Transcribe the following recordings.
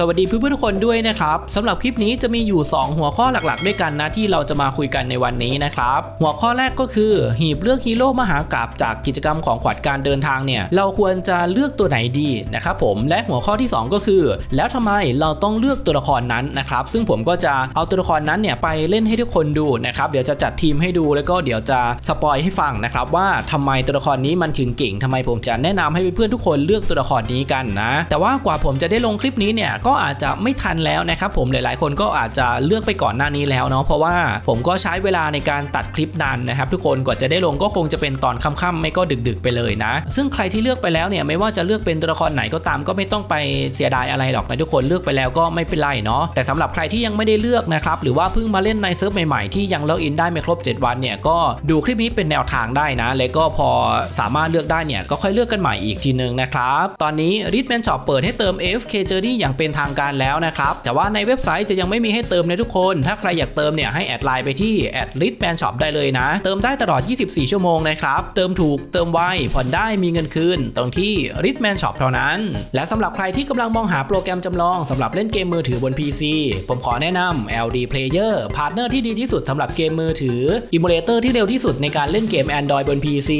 สวัสดีเพื่อนๆทุกคนด้วยนะครับสำหรับคลิปนี้จะมีอยู่ 2 หัวข้อหลักๆ ด้วยกันนะที่เราจะมาคุยกันในวันนี้นะครับ หัวข้อแรกก็คือ หีบเลือกฮีโร่มหากราบจากกิจกรรมของขวัญการเดินทางเนี่ย เราควรจะเลือกตัวไหนดีนะครับผมและหัวข้อที่ 2 ก็คือ แล้วทำไมเราต้องเลือกตัวละครนั้นนะครับ ซึ่งผมก็จะเอาตัวละครนั้นเนี่ยไปเล่นให้ทุกคนดูนะครับเดี๋ยวจะจัดทีมให้ดูแล้วก็เดี๋ยวจะสปอยให้ฟังนะครับว่าทำไมตัวละครนี้มันถึงเก่งทำไมผมจะแนะนำให้เพื่อนๆทุกคนเลือกตัวละครนี้กันนะ แต่ว่ากว่าผมจะได้ลงคลิปนี้เนี่ยก็อาจจะไม่ทันแล้วนะครับผมหลายๆ คนก็อาจจะเลือกไปก่อนหน้านี้แล้วเนาะเพราะว่าผมก็ใช้เวลาในการตัดคลิปนานนะครับทุกคนกว่าจะได้ลงก็คงจะเป็นตอนค่ำๆไม่ก็ดึก ๆ ไปเลยนะ ซึ่งใครที่เลือกไปแล้วเนี่ยไม่ว่าจะเลือกเป็นตัวละครไหนก็ตามก็ไม่ต้องไปเสียดายอะไรหรอกนะทุกคนเลือกไปแล้วก็ไม่เป็นไรเนาะแต่สำหรับใครที่ยังไม่ได้เลือกนะครับหรือว่าเพิ่งมาเล่นในเซิร์ฟใหม่ๆที่ยังล็อกอินได้ไม่ครบ 7 วันเนี่ยก็ดูคลิปนี้เป็นแนวทางได้นะ แล้วก็พอสามารถเลือกได้เนี่ยก็ค่อยเลือกกันใหม่อีกทีนึงนะครับตอนนี้ r i d m a n Shop เปิดให้เติม AFK Journey อย่างเป็นทางการแล้วนะครับ แต่ว่าในเว็บไซต์จะยังไม่มีให้เติมนะทุกคน ถ้าใครอยากเติมเนี่ยให้แอดไลน์ไปที่ r i d m a n Shop ได้เลยนะ เติมได้ตลอด 24 ชั่วโมงนะครับ เติมถูกเติมไวผ่อนได้มีเงินคืน ตรงที่ r i d m a n Shop เท่านั้น และสำหรับใครที่กำลังมองหาโปรแกรมจำลองสำหรับเล่นเกมมือถือบน PC ผมขอแนะนำ LD Player พาร์ทเนอร์ที่ดีที่สุดสำหรับเกมมือถืออิมูเลเตอร์ที่เร็วที่สุดในการเล่นเกม Android บน PC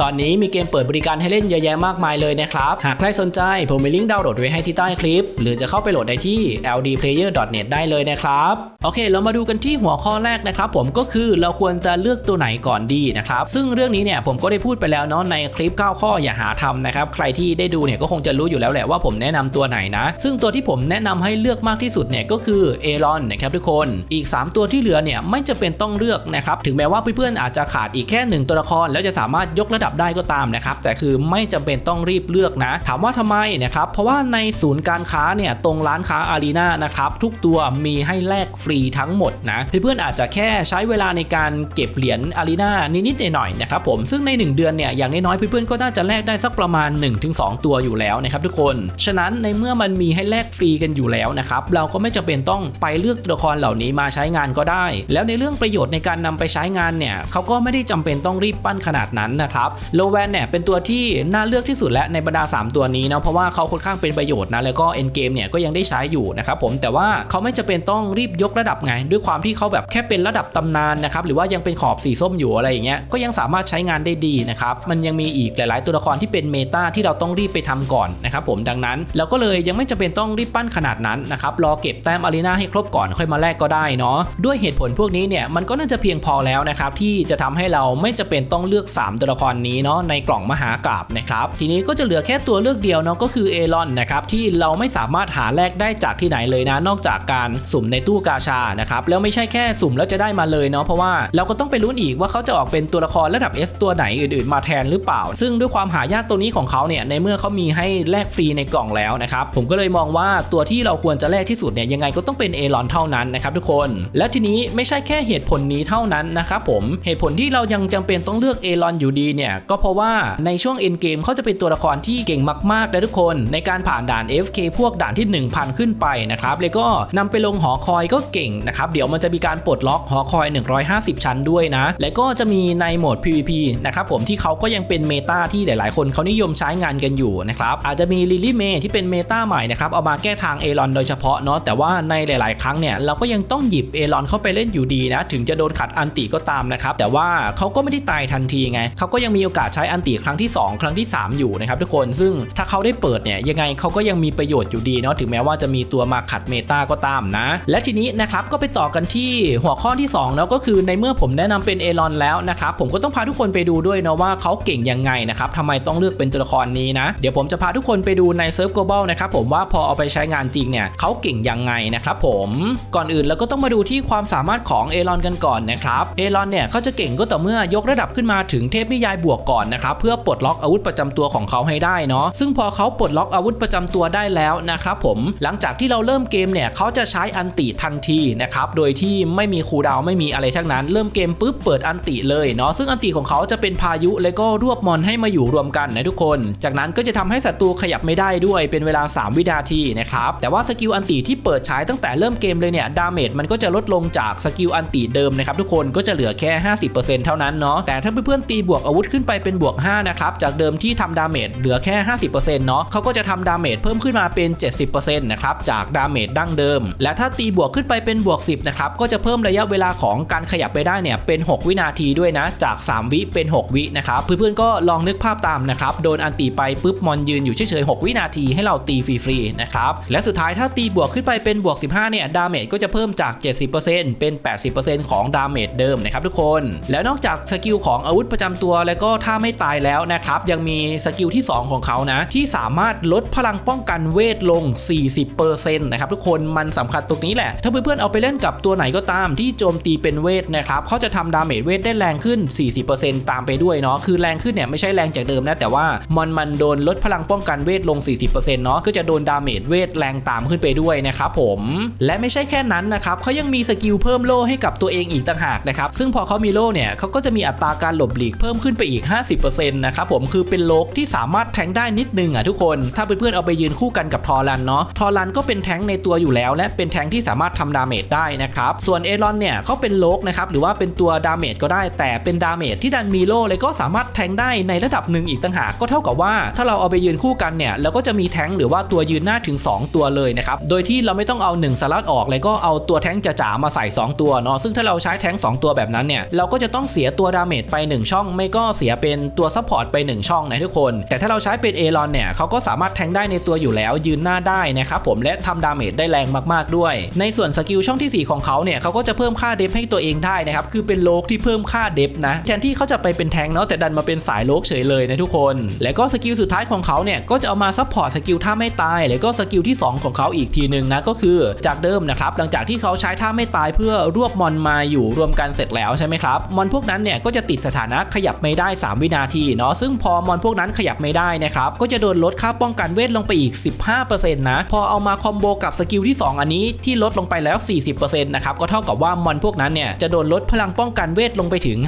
ตอนนี้มีเกมเปิดบริการให้เล่นเยอะแยะมากมายเลยนะครับ หากใครสนใจผมมีลิงก์ดาวน์โหลดไว้ให้ที่ใต้คลิป หรือจะเข้าไปโหลดได้ที่ ldplayer.net ได้เลยนะครับ โอเค เรามาดูกันที่หัวข้อแรกนะครับ ผมก็คือเราควรจะเลือกตัวไหนก่อนดีนะครับ ซึ่งเรื่องนี้เนี่ยผมก็ได้พูดไปแล้วเนาะในคลิป 9 ข้ออย่าหาทำนะครับ ใครที่ได้ดูเนี่ยก็คงจะรู้อยู่แล้วแหละว่าผมแนะนำตัวไหนนะ ซึ่งตัวที่ผมแนะนำให้เลือกมากที่สุดเนี่ยก็คือเอรอนนะครับทุกคน อีก 3 ตัวที่เหลือเนี่ยไม่จะเป็นต้องเลือกนะครับ ถึงแม้ว่าเพื่อนๆอาจจะขาดอีกแค่ 1 ตัวละคร แล้วจะสามารถยกระดับได้ก็ตามนะครับ แต่คือไม่จำเป็นต้องรีบเลือกนะ ถามว่าทำไมนะครับ เพราะว่าในศูนย์การค้าเนี่ยตรงร้านค้าอารีนานะครับ ทุกตัวมีให้แลกฟรีทั้งหมดนะเพื่อนๆอาจจะแค่ใช้เวลาในการเก็บเหรียญอารีนานิดๆหน่อยๆนะครับผมซึ่งใน 1 เดือนเนี่ยอย่างน้อยๆเพื่อนๆก็น่าจะแลกได้สักประมาณ 1-2 ตัวอยู่แล้วนะครับทุกคนฉะนั้นในเมื่อมันมีให้แลกฟรีกันอยู่แล้วนะครับเราก็ไม่จำเป็นต้องไปเลือกตัวละครเหล่านี้มาใช้งานก็ได้ แล้วในเรื่องประโยชน์ในการนำไปใช้งานเนี่ยเขาก็ไม่ได้จำเป็นต้องรีบปั้นขนาดนั้นนะครับโลแวนเนี่ยเป็นตัวที่น่าเลือกที่สุดและในบรรดา 3 ตัวนี้นะเพราะว่าเขาค่อนข้างเป็นประโยชน์นะแล้วก็เอ็นเกมเนี่ยก็ยังได้ใช้อยู่นะครับผมแต่ว่าเขาไม่จำเป็นต้องรีบยกระดับไง ด้วยความที่เขาแบบแค่เป็นระดับตำนานนะครับหรือว่ายังเป็นขอบสีส้มอยู่อะไรอย่างเงี้ยก็ยังสามารถใช้งานได้ดีนะครับมันยังมีอีกหลาย ๆ ตัวละครที่เป็นเมตาที่เราต้องรีบไปทำก่อนนะครับผมดังนั้นเราก็เลยยังไม่จำเป็นต้องรีบปั้นขนาดนั้นนะครับรอเก็บแต้มอารีนาให้ครบก่อนค่อยมาแลกก็ได้เนาะด้วยเหตุผลพวกนี้เนี่ยมันก็น่าจะเพียงพอแล้วนะครับที่จะทำให้เราไม่จะเป็นต้องเลือก 3 ตัวละครนี้เนาะในกล่องมหากราบนะครับทีนี้ก็จะเหลือแค่ตัวเลือกเดียวเนาะก็คือเอรอนนะครับที่เราไม่สามารถหาแลกได้จากที่ไหนเลยนะ นอกจากการสุ่มในตู้กาชานะครับแล้วไม่ใช่แค่สุ่มแล้วจะได้มาเลยเนาะเพราะว่าเราก็ต้องไปลุ้นอีกว่าเขาจะออกเป็นตัวละครระดับ S ตัวไหนอื่นๆ มาแทนหรือเปล่า ซึ่งด้วยความหายากตัวนี้ของเขาเนี่ยในเมื่อเขามีให้แลกฟรีในกล่องแล้วนะครับผมก็เลยมองว่าตัวที่เราควรจะแลกที่สุดเนี่ยยังไงก็ต้องเป็นเอรอนเท่านั้นนะครับทุกคน แล้วทีนี้ไม่ใช่แค่เหตุผลนี้เท่านั้นนะครับผมเหตุผลที่เรายังจำเป็นต้องเลือกเอรอนอยู่ดีเนี่ยก็เพราะว่าในช่วงเอ็นเกมเขาจะเป็นตัวละครที่เก่งมากๆนะทุกคน ในการผ่านด่าน FK พวกด่านที่1000 ขึ้นไปนะครับแล้วก็นำไปลงหอคอยก็เก่งนะครับเดี๋ยวมันจะมีการปลดล็อกหอคอย 150 ชั้นด้วยนะ และก็จะมีในโหมด PVP นะครับผมที่เขาก็ยังเป็นเมตาที่หลาย ๆ คนเขานิยมใช้งานกันอยู่นะครับอาจจะมีลิลี่เมที่เป็นเมตาใหม่นะครับเอามาแก้ทางเอรอนโดยเฉพาะเนาะแต่ว่าในหลาย ๆ ครั้งเนี่ยเราก็ยังต้องหยิบเอรอนเข้าไปเล่นอยู่ดีนะถึงจะโดนขัดอันติก็ตามนะครับแต่ว่าเขาก็ไม่ได้ตายทันทีไงเขาก็ยังมีโอกาสใช้อันติครั้งที่ 2 ครั้งที่ 3 อยู่นะครับทุกคนซึ่งถ้าเขาได้เปิดเนี่ยยังไงเขาก็ยังมีประโยชน์อยู่ดีเนาะถึงแม้ว่าจะมีตัวมาขัดเมตาก็ตามนะ และทีนี้นะครับก็ไปต่อกันที่หัวข้อที่2แล้วก็คือในเมื่อผมแนะนำเป็นเอรอนแล้วนะครับผมก็ต้องพาทุกคนไปดูด้วยนะว่าเขาเก่งยังไงนะครับทำไมต้องเลือกเป็นตัวละครนี้นะเดี๋ยวผมจะพาทุกคนไปดูในเซิร์ฟ global นะครับผมว่าพอเอาไปใช้งานจริงเนี่ยเขาเก่งยังไงนะครับผมก่อนอื่นเราก็ต้องมาดูที่ความสามารถของเอรอนกันก่อนนะครับเอรอนเนี่ยเขาจะเก่งก็ต่อเมื่อยกระดับขึ้นมาถึงเทพนิยายบวกก่อนนะครับเพื่อปลดล็อกอาวุธประจำตัวของเขาให้ได้เนาะซึ่งพอเขาปลดล็อกอาวุธประจำตัวได้แล้วนะครับผมหลังจากที่เราเริ่มเกมเนี่ยเขาจะใช้อันติทันทีนะครับโดยที่ไม่มีคูดาวไม่มีอะไรทั้งนั้น เริ่มเกมปุ๊บเปิดอันติเลยเนาะซึ่งอันติของเขาจะเป็นพายุแล้วก็รวบมอนให้มาอยู่รวมกันนะทุกคน จากนั้นก็จะทำให้ศัตรูขยับไม่ได้ด้วยเป็นเวลา 3 วินาทีนะครับแต่ว่าสกิลอันติที่เปิดใช้ตั้งแต่เริ่มเกมเลยเนี่ยดาเมจมันก็จะลดลงจากสกิลอันติเดิมนะครับทุกคนก็จะเหลือแค่ 50%เท่านั้นเนาะแต่ถ้าเพื่อนๆตีบวกอาวุธขึ้นไปเป็นบวก5นะครับจากเดิมที่ทำดาเมจเหลือแค่ 50%เนาะเขาก็จะทำดาเมจเพิ่มขึ้นมาเป็น 70% 10%นะครับจากดาเมจดั้งเดิม และถ้าตีบวกขึ้นไปเป็นบวก 10นะครับก็จะเพิ่มระยะเวลาของการขยับไปได้เนี่ยเป็น 6 วินาทีด้วยนะ จาก 3 วิเป็น 6 วินะครับเพื่อนๆก็ลองนึกภาพตามนะครับโดนอันตีไปปุ๊บมอนยืนอยู่เฉยๆ6วินาทีให้เราตีฟรีๆนะครับและสุดท้ายถ้าตีบวกขึ้นไปเป็นบวก 15เนี่ยดาเมจก็จะเพิ่มจาก 70%เป็น 80%ของดาเมจเดิมนะครับทุกคน แล้วนอกจากสกิลของอาวุธประจำตัวแล้วก็ถ้าไม่ตายแล้วนะครับยังมีสกิลที่ 2 ของเขานะที่สามารถลดพลังป้องกันเวทลง40%นะครับทุกคนมันสำคัญตรงนี้แหละ ถ้าเพื่อนๆเอาไปเล่นกับตัวไหนก็ตามที่โจมตีเป็นเวทนะครับเขาจะทำดาเมจเวทได้แรงขึ้น 40%ตามไปด้วยเนาะคือแรงขึ้นเนี่ยไม่ใช่แรงจากเดิมนะแต่ว่ามันมันโดนลดพลังป้องกันเวทลง 40%เนาะก็จะโดนดาเมจเวทแรงตามขึ้นไปด้วยนะครับผมและไม่ใช่แค่นั้นนะครับเขายังมีสกิลเพิ่มโล่ให้กับตัวเองอีกต่างหากนะครับซึ่งพอเขามีโล่เนี่ยเขาก็จะมีอัตราการหลบหลีกเพิ่มขึ้นไปอีก 50%นะครับผมคือเป็นโลกที่สามารถแทงได้นิดนึงอะทุกคน ถ้าเพื่อนๆเอาไปยืนคู่กันกับทอรันเนาะทอรันก็เป็นแท้งในตัวอยู่แล้ว และเป็นแท้งที่สามารถทำดาเมจได้นะครับส่วนเอรอนเนี่ยเขาเป็นโลกนะครับหรือว่าเป็นตัวดาเมจก็ได้ แต่เป็นดาเมจที่ดันมีโลเลยก็สามารถแทงได้ในระดับหนึ่งอีกต่างหากก็เท่ากับว่า ถ้าเราเอาไปยืนคู่กันเนี่ยเราก็จะมีแท้งหรือว่าตัวยืนหน้าถึง 2 ตัวเลยนะครับโดยที่เราไม่ต้องเอา1สลัดออกเลยก็เอาตัวแท้งจ๋ามาใส่ 2 ตัวเนาะซึ่งถ้าเราใช้แท้ง2 ตัวแบบนั้นเนี่ยเราก็จะต้องเสียตัวดาเมจไป 1 ช่อง ไม่ก็เสียเป็นตัวซัพพอร์ตไป 1 ช่องนะทุกคน แต่ถ้าเราใช้เป็นเอรอนเนี่ยเขาก็สามารถแทงได้ในตัวอยู่แล้วยืนหน้าได้นะครับผมและทำดาเมจได้แรงมากๆด้วย ในส่วนสกิลช่องที่ 4 ของเขาเนี่ยเขาก็จะเพิ่มค่าเดฟให้ตัวเองได้นะครับคือเป็นโลกที่เพิ่มค่าเดฟนะแทนที่เขาจะไปเป็นแทงเนาะแต่ดันมาเป็นสายโลกเฉยเลยนะทุกคน และก็สกิลสุดท้ายของเขาเนี่ยก็จะเอามาซัพพอร์ตสกิลท่าไม่ตาย แล้วก็สกิลที่ 2 ของเขาอีกทีหนึ่งนะก็คือจากเดิมนะครับหลังจากที่เขาใช้ท่าไม่ตายเพื่อรวบมอนมาอยู่รวมกันเสร็จแล้วใช่ไหมครับมอนพวกนั้นเนี่ยก็จะติดสถานะขยับไม่ได้ 3 วินาทีเนาะซึ่งพอมอนพวกนั้นขยับไม่ได้นะครับก็จะโดนลดค่าป้องกันเวทลงไปอีก 15%นะพอเอามาคอมโบกับสกิลที่ 2 อันนี้ที่ลดลงไปแล้ว 40%นะครับก็เท่ากับว่ามอนพวกนั้นเนี่ยจะโดนลดพลังป้องกันเวทลงไปถึง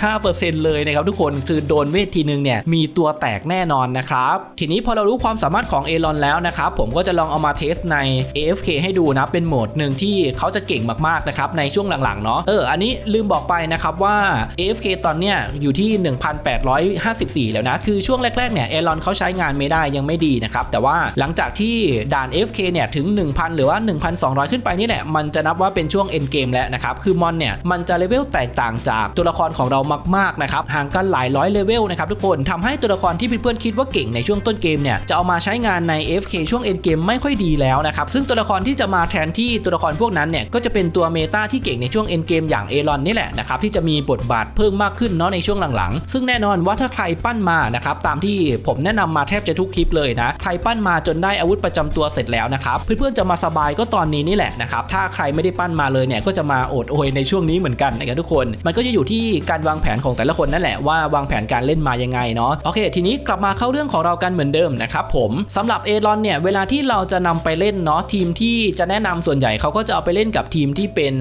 55%เลยนะครับทุกคนคือโดนเวททีนึงเนี่ยมีตัวแตกแน่นอนนะครับทีนี้พอเรารู้ความสามารถของเอรอนแล้วนะครับผมก็จะลองเอามาเทสใน AFK ให้ดูนะเป็นโหมดหนึ่งที่เขาจะเก่งมากๆนะครับในช่วงหลังๆเนาะเอออันนี้ลืมบอกไปนะครับว่า AFK ตอนเนี้ยอยู่ที่ 1854 แล้วนะคือช่วงแรกๆเนี่ยเอรอนเขาใช้งานไม่ได้ยังไม่ดีนะครับแต่ว่าหลังจากที่ด่าน F.K เนี่ยถึง 1,000 หรือว่า 1,200 ขึ้นไปนี่แหละมันจะนับว่าเป็นช่วง end game แล้วนะครับคือมอนเนี่ยมันจะเลเวลแตกต่างจากตัวละครของเรามากๆนะครับห่างกันหลายร้อยเลเวลนะครับทุกคนทำให้ตัวละครที่เพื่อนๆคิดว่าเก่งในช่วงต้นเกมเนี่ยจะเอามาใช้งานใน F.K ช่วง end game ไม่ค่อยดีแล้วนะครับซึ่งตัวละครที่จะมาแทนที่ตัวละครพวกนั้นเนี่ยก็จะเป็นตัวเมตาที่เก่งในช่วง end game อย่างเอรอนนี่แหละนะครับที่จะมีบทบาทเพิ่มมากขึ้นเนาะในช่วงหลังๆ ซึ่งแน่นอนว่าถ้าใครปั้นมานะครับตามที่ผมแนะนำมาแทบจะทุกคลิปเลยนะใครปั้นมาจนได้อาวุธประจำตัวเสร็จแล้วนะครับเพื่อนๆจะมาสบายก็ตอนนี้นี่แหละนะครับถ้าใครไม่ได้ปั้นมาเลยเนี่ยก็จะมาโอดโอยในช่วงนี้เหมือนกันนะครับทุกคน มันก็จะอยู่ที่การวางแผนของแต่ละคนนั่นแหละว่าวางแผนการเล่นมายังไงเนาะโอเค ทีนี้กลับมาเข้าเรื่องของเรากันเหมือนเดิมนะครับผมสำหรับเอรอนเนี่ยเวลาที่เราจะนำไปเล่นเนาะทีมที่จะแนะนำส่วนใหญ่เขาก็จะเอาไปเล่นกับทีมที่เป็น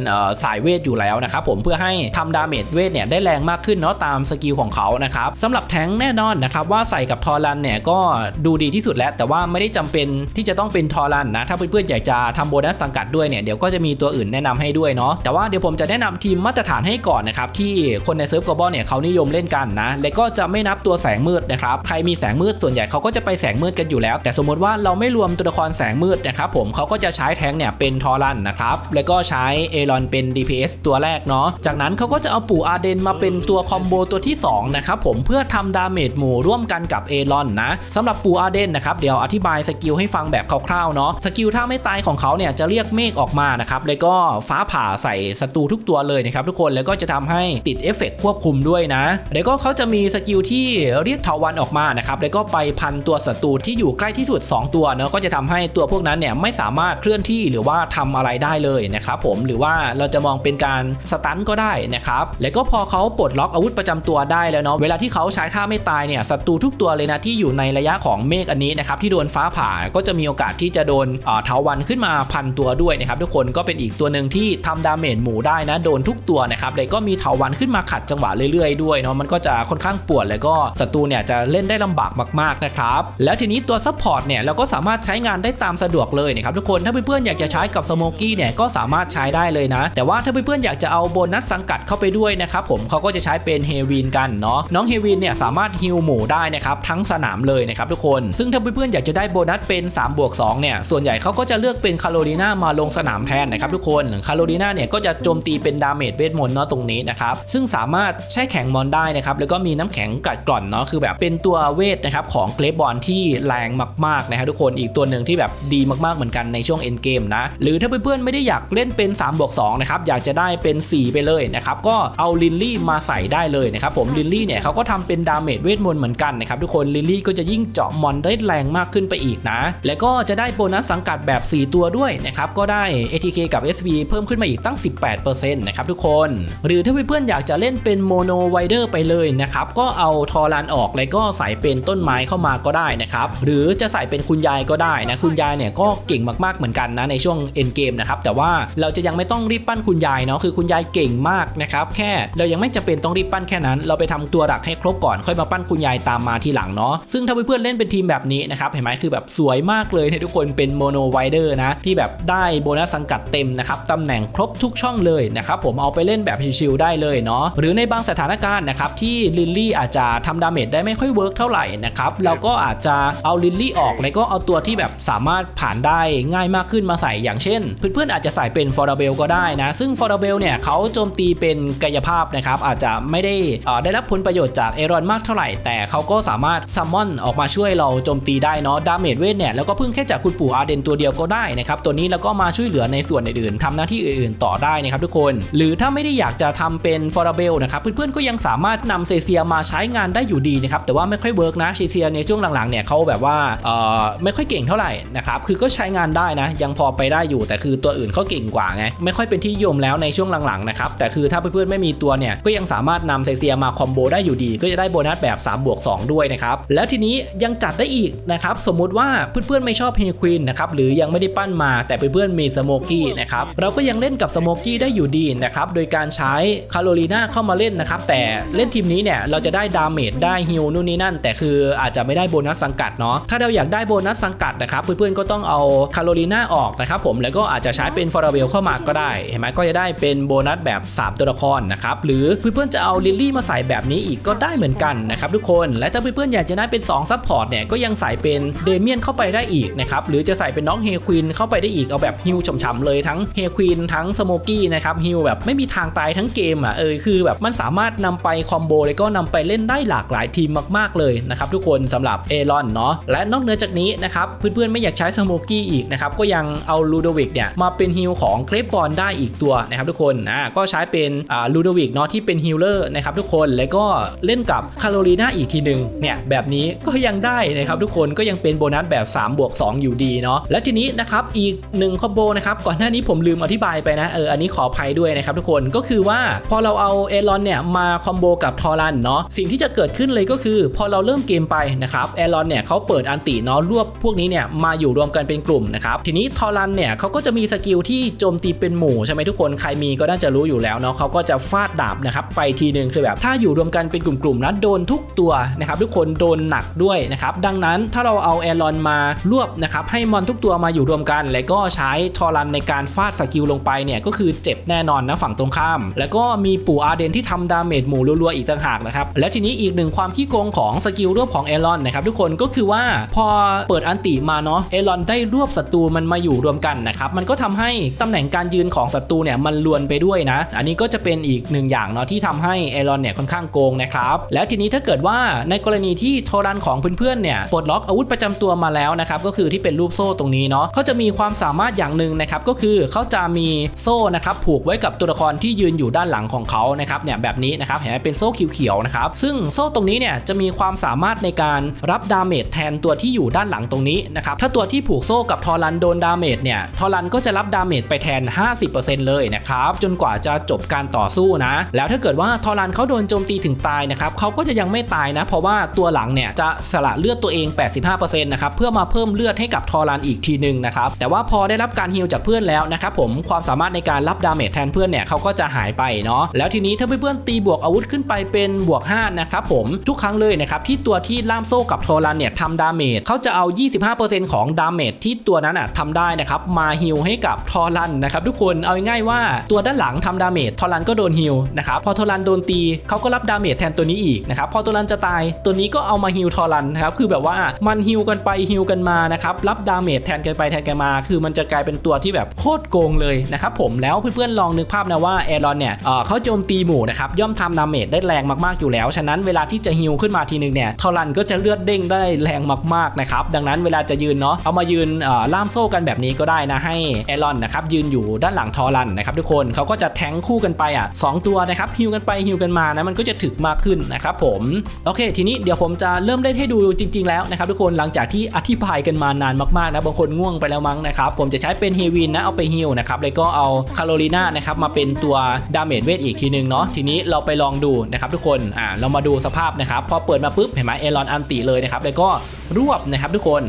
สายเวทอยู่แล้วนะครับผมเพื่อให้ทำดาเมจเวทเนี่ยได้แรงมากขึ้นเนาะตามสกิลของเขานะครับสำหรับแทงแน่นอนนะครับว่าใส่กับทอรันเนี่ยก็ดูดีที่สุดแล้ว แต่ว่าไม่ได้จำเป็นที่จะต้องเป็นทอรันนะถ้าเพื่อนๆอยากจะทำโบนัสสังกัดด้วยเนี่ยเดี๋ยวก็จะมีตัวอื่นแนะนำให้ด้วยเนาะแต่ว่าเดี๋ยวผมจะแนะนำทีมมาตรฐานให้ก่อนนะครับที่คนในเซิร์ฟกอบอลเนี่ยเขานิยมเล่นกันนะและก็จะไม่นับตัวแสงมืดนะครับใครมีแสงมืดส่วนใหญ่เขาก็จะไปแสงมืดกันอยู่แล้ว แต่สมมติว่าเราไม่รวมตัวละครแสงมืดนะครับผมเขาก็จะใช้แทงค์เนี่ยเป็นทอรันนะครับแล้วก็ใช้เอรอนเป็น DPS ตัวแรกเนาะจากนั้นเขาก็จะเอาปู่อาเดนมาเป็นตัวคอมโบตัวที่2นะครับผมเพื่อทำดาเมจหมู่ร่วมกันกับเอรอนนะสำหรับปู่อาเดนนะครับเดี๋ยวอธิบายสกิลให้ฟังแบบคร่าวๆเนาะสกิลถ้าไม่ตายของเขาเนี่ยจะเรียกเมฆออกมานะครับแล้วก็ฟ้าผ่าใส่ศัตรูทุกตัวเลยนะครับทุกคนแล้วก็จะทำให้ติดเอฟเฟกต์ควบคุมด้วยนะ แล้วก็เขาจะมีสกิลที่เรียกเถาวันออกมานะครับแล้วก็ไปพันตัวศัตรูที่อยู่ใกล้ที่สุด 2 ตัวเนาะก็จะทำให้ตัวพวกนั้นเนี่ยไม่สามารถเคลื่อนที่หรือว่าทำอะไรได้เลยนะครับผมหรือว่าเราจะมองเป็นการสตันก็ได้นะครับแล้วก็พอเขาปลดล็อกอาวุธประจำตัวได้แล้วเนาะเวลาที่เขาใช้ท่าไม่ตายเนี่ยศัตรูทุกตัวเลยนะที่อยู่ในระยะของเมฆอันนี้นะครับที่โดนฟ้าผ่าก็จะมีโโอกาสที่จะโดนเอ่อเถาวันขึ้นมาพันตัวด้วยนะครับทุกคนก็เป็นอีกตัวหนึ่งที่ทำดาเมจหมูได้นะโดนทุกตัวนะครับเลยก็มีเถาวันขึ้นมาขัดจังหวะเรื่อยๆด้วยเนาะมันก็จะค่อนข้างปวดแล้วก็ศัตรูเนี่ยจะเล่นได้ลำบากมากๆนะครับแล้วทีนี้ตัวซัพพอร์ตเนี่ยเราก็สามารถใช้งานได้ตามสะดวกเลยนะครับทุกคนถ้าเพื่อนๆอยากจะใช้กับสโมกี้เนี่ยก็สามารถใช้ได้เลยนะ แต่ว่าถ้าเพื่อนๆอยากจะเอาโบนัสสังกัดเข้าไปด้วยนะครับผมเขาก็จะใช้เป็นเฮวินกันเนาะน้องเฮวินเนี่ยสามารถฮิลหมูได้นะครับทั้งสนามเลยนะครับทุกคน ซึ่งถ้าเพื่อนๆอยากจะได้โบนัสเป็น3บบวก2เนี่ยส่วนใหญ่เขาก็จะเลือกเป็นคาโรลีนามาลงสนามแทนนะครับทุกคนคาโรลีนาเนี่ยก็จะโจมตีเป็นดาเมจเวทมนต์เนาะตรงนี้นะครับซึ่งสามารถแช่แข็งมอนได้นะครับแล้วก็มีน้ำแข็งกัดกร่อนเนาะคือแบบเป็นตัวเวทนะครับของเกรฟบอลที่แรงมากๆนะครับทุกคนอีกตัวหนึ่งที่แบบดีมากๆเหมือนกันในช่วงเอ็นเกมนะหรือถ้าเพื่อนๆไม่ได้อยากเล่นเป็น3บวก2นะครับอยากจะได้เป็น 4 ไปเลยนะครับก็เอาลินลี่มาใส่ได้เลยนะครับผมลินลี่เนี่ยเขาก็ทำเป็นดาเมจเวทมนต์เหมือนกันนะครับทุกคนลินลี่ก็จะยิ่งเจาะมอนได้แรงมากขึ้นไปอีกนะ แล้วก็็จะได้โบนัสสังกัดแบบ 4 ตัวด้วยนะครับ ก็ได้ ATK กับ SV เพิ่มขึ้นมาอีกตั้ง 18%นะครับทุกคน หรือถ้าเพื่อนๆอยากจะเล่นเป็นโมโนไวเดอร์ไปเลยนะครับ ก็เอาทอรันออกแล้วก็ใส่เป็นต้นไม้เข้ามาก็ได้นะครับ หรือจะใส่เป็นคุณยายก็ได้นะ คุณยายเนี่ยก็เก่งมากๆเหมือนกันนะในช่วงเอ็นเกมนะครับ แต่ว่าเราจะยังไม่ต้องรีบปั้นคุณยายเนาะ คือคุณยายเก่งมากนะครับ แค่เรายังไม่จำเป็นต้องรีบปั้นแค่นั้น เราไปทำตัวหลักให้ครบก่อน ค่อยมาปั้นคุณยายตามมาทีหลังเนาะ ซึ่งถ้าเพื่อนๆเล่นเป็นทีมแบบนี้นะครับ เห็นไหมคือแบบสวยมากเลยนะทุกคนเป็นโมโนไวเดอร์นะที่แบบได้โบนัสสังกัดเต็มนะครับตำแหน่งครบทุกช่องเลยนะครับผมเอาไปเล่นแบบชิวๆได้เลยเนาะหรือในบางสถานการณ์นะครับที่ลิลลี่อาจจะทำดาเมจได้ไม่ค่อยเวิร์กเท่าไหร่นะครับเราก็อาจจะเอาลิลลี่ออกแล้วก็เอาตัวที่แบบสามารถผ่านได้ง่ายมากขึ้นมาใส่อย่างเช่น เพื่อนๆอาจจะใส่เป็นฟอร์เบลก็ได้นะ ซึ่งฟอร์เบลเนี่ยเขาโจมตีเป็นกายภาพนะครับอาจจะไม่ได้ได้รับผลประโยชน์จากเอรอนมากเท่าไหร่ แต่เขาก็สามารถซัมมอนออกมาช่วยเราโจมตีได้เนาะดาเมจเวทเนี่ยแล้วก็พึ่งแค่จากคุณปู่อาเดนตัวเดียวก็ได้นะครับตัวนี้แล้วก็มาช่วยเหลือในส่วนอื่นๆทำหน้าที่อื่นๆต่อได้นะครับทุกคน หรือถ้าไม่ได้อยากจะทำเป็นฟอร์เบลนะครับเพื่อนๆก็ยังสามารถนำเซเซียมาใช้งานได้อยู่ดีนะครับแต่ว่าไม่ค่อยเวิร์กนะเซเซียในช่วงหลังๆเนี่ยเขาแบบว่าเอ่อไม่ค่อยเก่งเท่าไหร่นะครับคือก็ใช้งานได้นะ ยังพอไปได้อยู่แต่คือตัวอื่นเขาเก่งกว่าไงไม่ค่อยเป็นที่นิยมแล้วในช่วงหลังๆนะครับแต่คือถ้าเพื่อนๆไม่มีตัวเนี่ยก็ยังสามารถนำเซเซียมาคอมโบได้อยู่ดี ก็จะได้โบนัสแบบ3บวก2ด้วยนะครับแล้วทีนี้ยังจัดได้อีกนะครับสมมุติว่าเพื่อนๆไม่ชชอบเฮควีนนะครับหรือยังไม่ได้ปั้นมาแต่เพื่อนๆมีสโมกี้นะครับเราก็ยังเล่นกับสโมกี้ได้อยู่ดีนะครับโดยการใช้คาโรลีนาเข้ามาเล่นนะครับแต่เล่นทีมนี้เนี่ยเราจะได้ดาเมจได้ฮิลนู่นนี่นั่น แต่คืออาจจะไม่ได้โบนัสสังกัดเนาะถ้าเราอยากได้โบนัสสังกัดนะครับเพื่อนๆก็ต้องเอาคาโรลีนาออกนะครับผมแล้วก็อาจจะใช้เป็นฟอร์เวลเข้ามาก็ได้เห็นไหมก็จะได้เป็นโบนัสแบบ 3 ตัวละครนะครับหรือเพื่อนๆจะเอาลิลลี่มาใส่แบบนี้อีกก็ได้เหมือนกันนะครับทุกคนและถ้าเพื่อนๆอยากจะได้เป็น2ซัพพอร์ตเนี่ยก็ยังใส่เป็นเดเมียนเข้าไปได้อีกนะครับหรือจะใส่เป็นน้องเฮควีนเข้าไปได้อีกเอาแบบฮิลฉ่ำๆเลยทั้งเฮควีนทั้งสโมกี้นะครับฮิลแบบไม่มีทางตายทั้งเกมอะเออคือแบบมันสามารถนำไปคอมโบแล้วก็นำไปเล่นได้หลากหลายทีมมากๆเลยนะครับทุกคนสำหรับเอรอนเนาะและนอกเหนือจากนี้นะครับเพื่อนๆไม่อยากใช้สโมกี้อีกนะครับก็ยังเอาลูโดวิกเนี่ยมาเป็นฮิลของเครปบอลได้อีกตัวนะครับทุกคนอ่าก็ใช้เป็นอ่าลูโดวิกเนาะที่เป็นฮิลเลอร์นะครับทุกคนแล้วก็เล่นกับคาโรลีนาอีกทีหนึ่งเนี่ยแบบนี้ก็ยังได้นะครับทุกคนก็ยังเป็นโบนัสแบบ3บวก2 อยู่ดีเนาะและทีนี้นะครับอีกหนึ่งคอมโบนะครับก่อนหน้านี้ผมลืมอธิบายไปนะเอออันนี้ขออภัยด้วยนะครับทุกคนก็คือว่าพอเราเอาเอรอนเนี่ยมาคอมโบกับทอรันเนาะสิ่งที่จะเกิดขึ้นเลยก็คือ พอเราเริ่มเกมไปนะครับเอรอนเนี่ยเขาเปิดอันติเนาะรวบพวกนี้เนี่ยมาอยู่รวมกันเป็นกลุ่มนะครับทีนี้ทอรันเนี่ยเขาก็จะมีสกิลที่โจมตีเป็นหมู่ใช่ไหมทุกคนใครมีก็น่าจะรู้อยู่แล้วเนาะเขาก็จะฟาดดาบนะครับไปทีหนึ่งคือแบบถ้าอยู่รวมกันเป็นกลุ่มๆนะโดนทุกตัวนะครับทุกคนโดนหนักด้วยนะครับดังนั้นถ้าเราเอาเอรอนมารวบนะครับให้มอนทุกตัวมาอยู่รวมกัน แล้วก็ใช้ทอรันในการฟาดสกิลลงไปเนี่ยก็คือเจ็บแน่นอนนะฝั่งตรงข้าม แล้วก็มีปู่อาเดนที่ทำดาเมจหมู่รัวๆอีกต่างหากนะครับและทีนี้อีกหนึ่งความขี้โกงของสกิลรวบของเอรอนนะครับทุกคนก็คือว่าพอเปิดอันติมาเนาะเอรอนได้รวบศัตรูมันมาอยู่รวมกันนะครับมันก็ทำให้ตำแหน่งการยืนของศัตรูเนี่ยมันลวนไปด้วยนะ อันนี้ก็จะเป็นอีกหนึ่งอย่างเนาะที่ทำให้เอรอนเนี่ยค่อนข้างโกงนะครับแล้วทีนี้ถ้าเกิดว่าในกรณีที่โทรันของเพื่อนๆเนี่ยปลดล็อกอาวุธประจำตัวมาแล้วนะครับก็็คือที่เป็นรูปโซ่ตรงนี้เนาะเขาจะมีความสามารถอย่างหนึ่งนะครับก็คือเขาจะมีโซ่นะครับผูกไว้กับตัวละครที่ยืนอยู่ด้านหลังของเขานะครับเนี่ยแบบนี้นะครับเห็นไหมเป็นโซ่เขียวๆนะครับซึ่งโซ่ตรงนี้เนี่ยจะมีความสามารถในการรับดาเมจแทนตัวที่อยู่ด้านหลังตรงนี้นะครับถ้าตัวที่ผูกโซ่กับทอรันโดนดาเมจเนี่ยทอรันก็จะรับดาเมจไปแทน 50%เลยนะครับจนกว่าจะจบการต่อสู้นะ แล้วถ้าเกิดว่าทอรันเขาโดนโจมตีถึงตายนะครับเขาก็จะยังไม่ตายนะ เพราะว่าตัวหลังเนี่ยจะสละเลือดตัวเอง 85%นะครับเพื่อมาเพิ่มเลือดให้กับทอรันอีกทีหนึ่งนะครับแต่ว่าพอได้รับการฮีลจากเพื่อนแล้วนะครับผมความสามารถในการรับดาเมจแทนเพื่อนเนี่ยเขาก็จะหายไปเนาะแล้วทีนี้ถ้าเพื่อนๆตีบวกอาวุธขึ้นไปเป็นบวก5นะครับผมทุกครั้งเลยนะครับที่ตัวที่ล่ามโซ่กับทอรันเนี่ยทำดาเมจเขาจะเอา 25%ของดาเมจที่ตัวนั้นอะทำได้นะครับมาฮีลให้กับทอรันนะครับทุกคนเอาง่ายๆว่าตัวด้านหลังทำดาเมจทอรันก็โดนฮีลนะครับพอทอรันโดนตีเขาก็รับดาเมจแทนตัวนี้อีกนะครับพอตัวรันจะตายตัวนี้ก็เอามาฮีลทอรันนะครับคือแบบว่ามันฮีลกันไปฮีลกันมานะครับรับดาเมจแทนกันไปแทนกันมา คือมันจะกลายเป็นตัวที่แบบโคตรโกงเลยนะครับผมแล้วเพื่อนๆลองนึกภาพนะว่าแอรอนเนี่ยเเขาโจมตีหมู่นะครับย่อมทำดาเมจได้แรงมากๆอยู่แล้ว ฉะนั้นเวลาที่จะฮิลขึ้นมาทีนึงเนี่ยทอรันก็จะเลือดเด้งได้แรงมากๆนะครับดังนั้นเวลาจะยืนเนาะเอามายืนล่ามโซ่กันแบบนี้ก็ได้นะให้แอรอนนะครับยืนอยู่ด้านหลังทอรันนะครับทุกคนเขาก็จะแทงคู่กันไปอะสองตัวนะครับฮิลกันไปฮิลกันมานะมันก็จะถึกมากขึ้นนะครับผมโอเค ทีนี้เดี๋ยวผมจะเริ่มเล่นให้ดูจริง ๆแล้วนะครับทุกคนหลังจากที่อธิบายกันมานานมากๆนะบางคนง่วงไปแล้วมั้งนะครับผมจะใช้เป็นเฮวินนะเอาไปฮิลนะครับแล้วก็เอาคาโรลีนานะครับมาเป็นตัวดาเมจเวทอีกทีนึงเนาะทีนี้เราไปลองดูนะครับทุกคนอ่าเรามาดูสภาพนะครับพอเปิดมาปุ๊บเห็นไหมเอรอนอันติเลยนะครับแล้วก็รวบนะครับทุกคน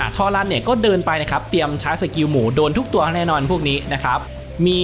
อ่าทอรันเนี่ยก็เดินไปนะครับเตรียมใช้สกิลหมูโดนทุกตัวแน่นอนพวกนี้นะครับ มี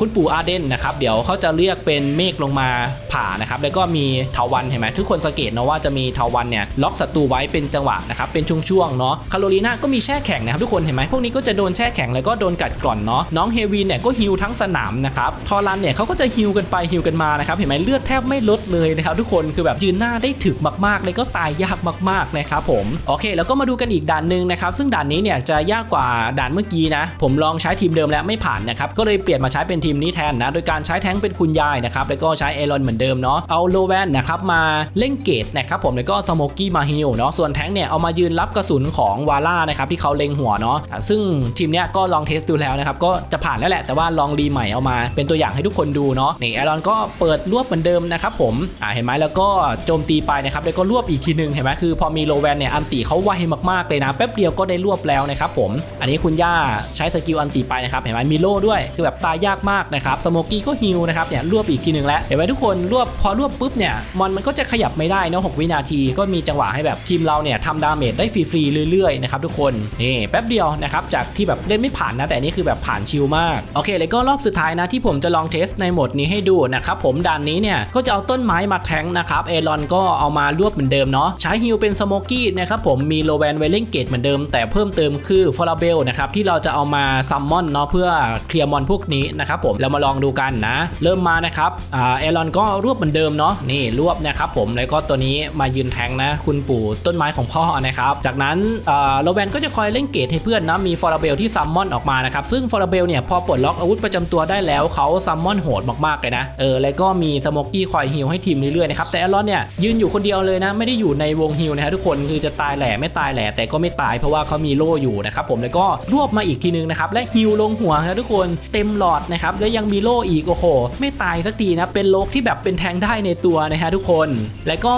คุณปู่อาเดนนะครับเดี๋ยวเขาจะเรียกเป็นเมฆลงมาผ่านะครับแล้วก็มีเถาวันเห็นไหมทุกคนสังเกตนะว่าจะมีเถาวันเนี่ยล็อกศัตรูไว้เป็นจังหวะนะครับเป็นช่วงๆเนาะคาโรลีนาก็มีแช่แข็งนะครับทุกคนเห็นไหมพวกนี้ก็จะโดนแช่แข็งแล้วก็โดนกัดกร่อนเนาะน้องเฮวีนเนี่ยก็ฮิวทั้งสนามนะครับทอรันเนี่ยเขาก็จะฮิวกันไปฮิวกันมานะครับเห็นไหมเลือดแทบไม่ลดเลยนะครับทุกคนคือแบบยืนหน้าได้ถึกมากๆ เลยก็ตายยากมากๆนะครับผมโอเค แล้วก็มาดูกันอีกด่านหนึ่งนะครับซึ่งด่านนี้เนี่ยจะยากกว่าด่านเมื่อกี้นะผมลองใช้ทีมเดิมแล้วไม่ผ่านนะครับก็เลยเปลี่ยนมาใช้เป็นทีมนี้แทนนะโดยการใช้แท้งเป็นคุณยายนะครับแล้วก็ใช้เอรอนเหมือนเดิมเนาะเอาโลแวนนะครับมาเล่นเกตนะครับผมแล้วก็สโมกกี้มาฮิลเนาะส่วนแท้งเนี่ยเอามายืนรับกระสุนของวาร่านะครับที่เขาเล็งหัวเนาะซึ่งทีมเนี้ยก็ลองเทสดูแล้วนะครับก็จะผ่านแล้วแหละแต่ว่าลองรีใหม่เอามา เป็นตัวอย่างให้ทุกคนดูเนาะนี่เอรอนก็เปิดรวบเหมือนเดิมนะครับผมอ่าเห็นไหมแล้วก็โจมตีไปนะครับแล้วก็รวบอีกทีหนึ่งเห็นไหมคือพอมีโลแวนเนี่ยอันติเขาไวมากๆเลยนะแป๊บเดียวก็ได้รวบแล้วนะครับผมอันนี้คุณย่าใช้สกิลอันติไปนะครับเห็นไหมมีโล่ด้วยคือแบบตายยากมากนะครับสโมกี้ก็ฮิลนะครับเนี่ยรวบอีกทีหนึ่งแล้วเห็นไหมทุกคนรวบพอรวบปุ๊บเนี่ยมอนมันก็จะขยับไม่ได้นะ6วินาทีก็มีจังหวะให้แบบทีมเราเนี่ยทำดาเมจได้ฟรีๆเรื่อยๆนะครับทุกคนนี่แป๊บเดียวนะครับจากที่แบบเล่นไม่ผ่านนะแต่อันนี่คือแบบผ่านชิลมากโอเคเลยก็รอบสุดท้ายนะที่ผมจะลองเทสในโหมดนี้ให้ดูนะครับผมด่านนี้เนี่ยก็จะเอาต้นไม้มาแทงนะครับเอรอนก็เอามารวบเหมือนเดิมเนาะใช้ฮิลเป็นสโมกี้นะครับผมมีโลแวนเวลลิงเกตเหมือนเดิมแต่เพิ่มเติมคือฟอร์เบลนะครับที่เราจะเอามาซัมมอนเนาะเพื่อเคลียร์มอนพวกนี้นะครับผมเรามาลองดูกันนะ เริ่มมานะครับอ่าเอรอนก็รวบเหมือนเดิมเนาะนี่รวบนะครับผมแล้วก็ตัวนี้มายืนแทงนะ คุณปู่ต้นไม้ของพ่อนะครับ จากนั้นอ่าโลแวนก็จะคอยเล่นเกตให้เพื่อนนะมีฟอร์เบลที่ซัมมอนออกมานะครับซึ่งฟอร์เบลเนี่ยพอปลดล็อกอาวุธประจำตัวได้แล้วเขาซัมมอนโหดมากๆเลยนะเออแล้วก็มีสโมกกี้คอยฮิลให้ทีมเรื่อยๆนะครับแต่เอรอนเนี่ยยืนอยู่คนเดียวเลยนะไม่ได้อยู่ในวงฮิลนะฮะทุกคนคือจะตายแหล่ไม่ตายแหล่แต่ก็ไม่ตายเพราะว่าเขามีโล่อยู่นะครับผมแล้วก็รวบมาอีกทีนึงนะครับและฮิลลงหัวนะทุกคนเต็มหลอดนะครับแล้วยังมีโล่อีกโอ้โห ไม่ตายสักทีนะเป็นโลกที่แบบเป็นแทงได้ในตัวนะฮะทุกคน แล้วก็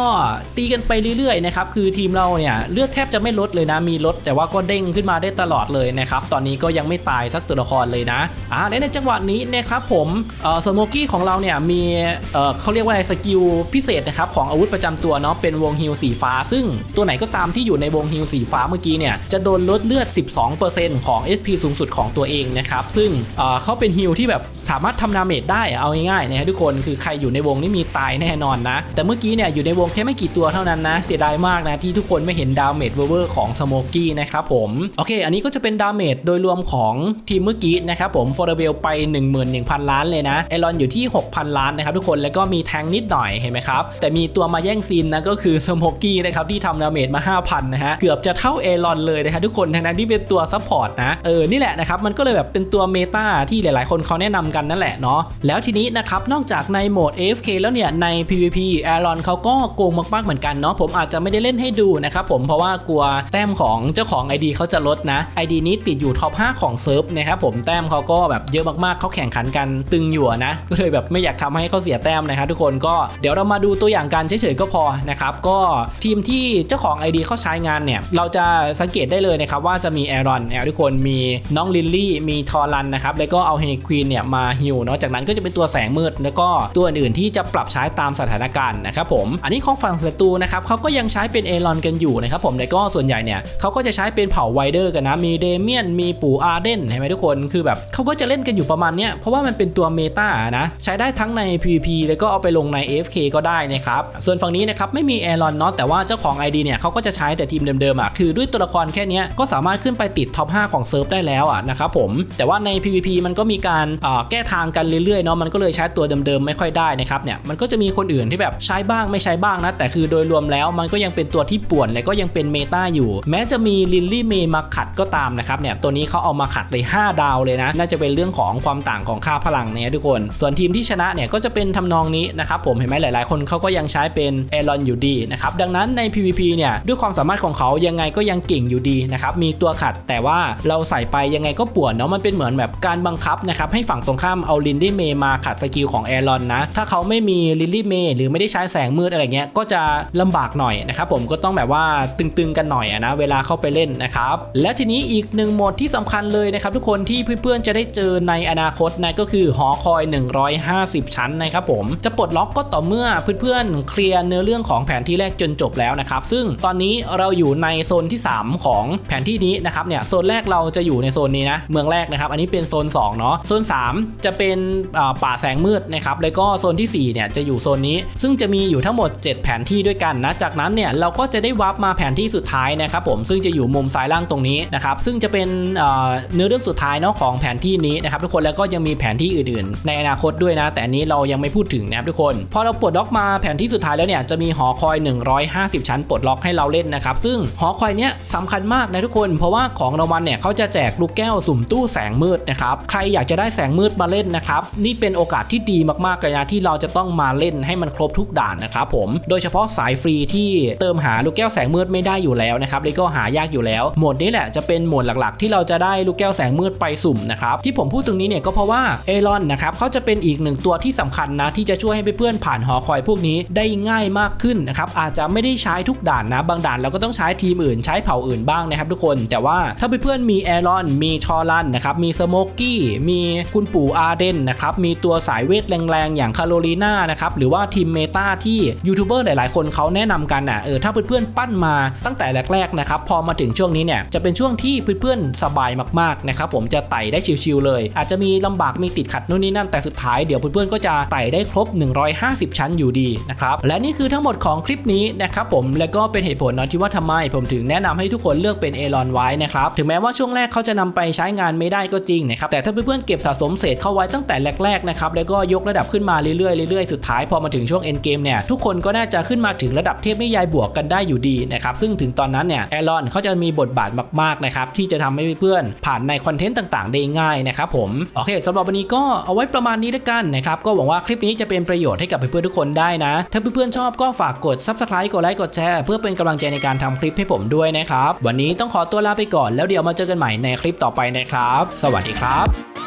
ตีกันไปเรื่อยๆนะครับคือทีมเราเนี่ยเลือดแทบจะไม่ลดเลยนะมีลด แต่ว่าก็เด้งขึ้นมาได้ตลอดเลยนะครับตอนนี้ก็ยังไม่ตายสักตัวละครเลยนะอ่าและในจังหวะนี้นะครับผมเอ่อสโมกี้ของเราเนี่ยมีเอ่อเขาเรียกว่าอะไรสกิลพิเศษนะครับของอาวุธประจำตัวเนาะเป็นวงฮิลสีฟ้า ซึ่งตัวไหนก็ตามที่อยู่ในวงฮิลสีฟ้าเมื่อกี้เนี่ยจะโดนลดเลือด 12%ของ SP สูงสุดของตัวเองนะครับซึ่งเอ่อเขาเป็นฮิลที่แบบสามารถทำดาเมจได้เอาง่ายๆนะฮะทุกคนคือใครอยู่ในวงนี่มีตายแน่นอนนะ แต่เมื่อกี้เนี่ยอยู่ในวงแค่ไม่กี่ตัวเท่านั้นนะ เสียดายมากนะที่ทุกคนไม่เห็นดาเมจเวอร์ของสโมกี้นะครับผมโอเค อันนี้ก็จะเป็นดาเมจโดยรวมของทีมเมื่อกี้นะครับผมฟอร์เบลไป 11,000 ล้านเลยนะเอรอนอยู่ที่ 6,000 ล้านนะครับทุกคนแล้วก็มีแทงนิดหน่อยเห็นไหมครับแต่มีตัวมาแย่งซีนนะก็คือสโมกี้นะครับที่ทำดาเมจมา 5,000 นะฮะเกือบจะเท่าเอรอนเลยนะครับทุกคนทั้งนั้นที่เป็นตัวซัพพอร์ตนะเออนี่แหละนะครับมันก็เลยแบบเป็นตัวเมตาที่หหลายๆ คนเขาแนะนำกันนั่นแหละเนาะแล้วทีนี้นะครับนอกจากในโหมด AFK แล้วเนี่ยใน PVP แอรอนเขาก็โกงมากๆเหมือนกันเนาะผมอาจจะไม่ได้เล่นให้ดูนะครับผมเพราะว่ากลัวแต้มของเจ้าของ ID เขาจะลดนะ ID นี้ติดอยู่ท็อป5ของเซิร์ฟนะครับผมแต้มเขาก็แบบเยอะมากๆเขาแข่งขันกันตึงอยู่นะก็เลยแบบไม่อยากทำให้เขาเสียแต้มนะครับทุกคนก็เดี๋ยวเรามาดูตัวอย่างกันเฉยๆก็พอนะครับก็ทีมที่เจ้าของ ID เขาใช้งานเนี่ยเราจะสังเกตได้เลยนะครับว่าจะมีแอรอนแอรทุกคนมีน้องลิลลี่มีทอรันนะครับแล้วก็เอาเฮควีนเนี่ยมาฮิวเนาะจากนั้นก็จะเป็นตัวแสงมืดแล้วก็ตัวอื่นๆที่จะปรับใช้ตามสถานการณ์นะครับผมอันนี้ของฝั่งศัตรูนะครับเขาก็ยังใช้เป็นเอรอนกันอยู่นะครับผมแล้วก็ส่วนใหญ่เนี่ยเขาก็จะใช้เป็นเผ่าไวเดอร์กันนะมีเดเมียนมีปู่อาร์เดนเห็นไหมทุกคนคือแบบเขาก็จะเล่นกันอยู่ประมาณเนี้ยเพราะว่ามันเป็นตัวเมตานะใช้ได้ทั้งใน PVP แล้วก็เอาไปลงใน AFK ก็ได้นะครับส่วนฝั่งนี้นะครับไม่มีเอรอนเนาะแต่ว่าเจ้าของ ID เนี่ยเขาก็จะใช้แต่ทีมเดิมๆอะคือด้วยตัวละครแค่นี้ก็สามารถขึ้นไปติดท็อป5ของเซิร์ฟได้แล้วอะนะครับผมแต่ว่าใน PVP มันก็มีการแก้ทางกันเรื่อยๆเนาะมันก็เลยใช้ตัวเดิมๆไม่ค่อยได้นะครับเนี่ยมันก็จะมีคนอื่นที่แบบใช้บ้างไม่ใช้บ้างนะแต่คือโดยรวมแล้วมันก็ยังเป็นตัวที่ป่วนและก็ยังเป็นเมตาอยู่ แม้จะมีลินลี่เมย์มาขัดก็ตามนะครับเนี่ยตัวนี้เขาเอามาขัดเลย 5 ดาวเลยนะ น่าจะเป็นเรื่องของความต่างของค่าพลังเนี่ยทุกคน ส่วนทีมที่ชนะเนี่ยก็จะเป็นทำนองนี้นะครับผมเห็นไหมหลายๆ คนเขาก็ยังใช้เป็นเอรอนอยู่ดีนะครับดังนั้นใน PVP เนี่ยด้วยความสามารถของเขายังไงก็ยังเก่งอยู่ดีนะครับมีตัวขัดแต่ว่าเราใส่ไปยังไงก็ป่วนเนาะมันเป็นเหมือนแบบการบังคับนะครับให้ฝั่งตรงข้ามเอาลินลี่เมย์มาขัดสกิลของเอรอนนะ ถ้าเขาไม่มีลินลี่เมย์หรือไม่ได้ใช้แสงมืดอะไรเงี้ยก็จะลำบากหน่อยนะครับผมก็ต้องแบบว่าตึงๆกันหน่อยนะเวลาเข้าไปเล่นนะครับและทีนี้อีกหนึ่งโหมดที่สำคัญเลยนะครับทุกคนที่เพื่อนๆจะได้เจอในอนาคตนะก็คือหอคอย 150 ชั้นนะครับผมจะปลดล็อกก็ต่อเมื่อเพื่อนๆเคลียร์เนื้อเรื่องของแผนที่แรกจนจบแล้วนะครับซึ่งตอนนี้เราอยู่ในโซนที่ 3 ของแผนที่นี้นะครับเนี่ยโซนแรกเราจะอยู่ในโซนนี้นะเมืองแรกนะครับอันนี้เป็นโซน2เนาะโซน 3 จะเป็นป่าแสงมืดนะครับแล้วก็โซนที่ 4 เนี่ยจะอยู่โซนนี้ ซึ่งจะมีอยู่ทั้งหมด 7 แผนที่ด้วยกันนะจากนั้นเนี่ยเราก็จะได้วาร์ปมาแผนที่สุดท้ายนะครับผมซึ่งจะอยู่มุมซ้ายล่างตรงนี้นะครับซึ่งจะเป็นเอ่อเนื้อเรื่องสุดท้ายเนาะของแผนที่นี้นะครับทุกคนแล้วก็ยังมีแผนที่อื่นๆ ในอนาคตด้วยนะ แต่อันนี้เรายังไม่พูดถึงนะครับทุกคนพอเราปลดล็อกมาแผนที่สุดท้ายแล้วเนี่ยจะมีหอคอย 150 ชั้นปลดล็อกให้เราเล่นนะครับซึ่งหอคอยเนี้ยสำคัญมากนะทุกคน เพราะว่าของรางวัลเนี่ยเขาจะแจกลูกแก้วสุ่มตู้แสงมืดนะครับใครอยากจะได้แสงมืดมาเล่นนะครับนี่เป็นโอกาสที่ดีมากๆเลยนะที่เราจะต้องมาเล่นให้มันครบทุกด่านนะครับผมโดยเฉพาะสายฟรีที่เติมหาลูกแก้วแสงมืดไม่ได้อยู่แล้วนะครับแล้วก็หายากอยู่แล้วโหมดนี้แหละจะเป็นโหมดหลักๆ ที่เราจะได้ลูกแก้วแสงมืดไปสุ่มนะครับที่ผมพูดตรงนี้เนี่ยก็เพราะว่าเอรอนนะครับเขาจะเป็นอีกหนึ่งตัวที่สำคัญนะที่จะช่วยให้เพื่อนๆผ่านหอคอยพวกนี้ได้ง่ายมากขึ้นนะครับอาจจะไม่ได้ใช้ทุกด่านนะบางด่านเราก็ต้องใช้ทีมอื่น ใช้เผ่าอื่นบ้างนะครับทุกคน แต่ว่าถ้าเพื่อนๆมีเอรอนมีชอรันนะครับมีสโมกกี้มีคุณปู่อาเดนนะครับมีตัวสายเวทแรงๆ อย่างคาโรลีนานะครับหรือว่าทีมเมตาที่ยูทูบเบอร์หลายๆ คนเขาแนะนำกันอะเออถ้าเพื่อนๆปั้นมาตั้งแต่แรกๆนะครับพอมาถึงช่วงนี้เนี่ยจะเป็นช่วงที่เพื่อนๆสบายมากๆนะครับผมจะไต่ได้ชิวๆเลย อาจจะมีลำบากมีติดขัดนู่นนี่นั่นแต่สุดท้ายเดี๋ยวเพื่อนๆก็จะไต่ได้ครบ 150 ชั้นอยู่ดีนะครับและนี่คือทั้งหมดของคลิปนี้นะครับผมและก็เป็นเหตุผลนาะที่ว่าทำไม ผมถึงแนะนำให้ทุกคนเลือกเป็นเอรอนไว้นะครับถึงแม้ว่าช่วงแรกเขาจะนำไปใช้งานไม่ได้ก็จริงนะครับแต่ถ้าเพื่อนๆเก็บสะสมเศษเข้าไว้ตั้งแต่แรกๆนะครับแล้วก็ยกระดับขึ้นมาเรื่อยๆเรื่อยๆสุดท้ายพอมาถึงช่วงเอ็นเกมเนี่ยทุกคนก็น่าจะขึ้นมาถึงระดับเทพนิยายบวกกันได้อยู่ดีนะครับซึ่งถึงตอนนั้นเนี่ยเอรอนเขาจะมีบทบาทมากๆนะครับที่จะทำให้เพื่อนๆผ่านในคอนเทนต์ต่างๆ ได้ง่ายนะครับผมโอเคสำหรับวันนี้ก็เอาไว้ประมาณนี้แล้วกันนะครับก็หวังว่าคลิปนี้จะเป็นประโยชน์ให้กับเพื่อนๆทุกคนได้นะ ถ้าเพื่อนๆชอบก็ฝากกด subscribe กดไลค์กดแชร์เพื่อเป็นกำลังใจในการทำคลิปให้ผมด้วยนะครับวันนี้ต้องขอตัวลาไปก่อนแล้วเดี๋ยวมาเจอกันใหม่ในคลิปต่อไปนะครับ สวัสดีครับ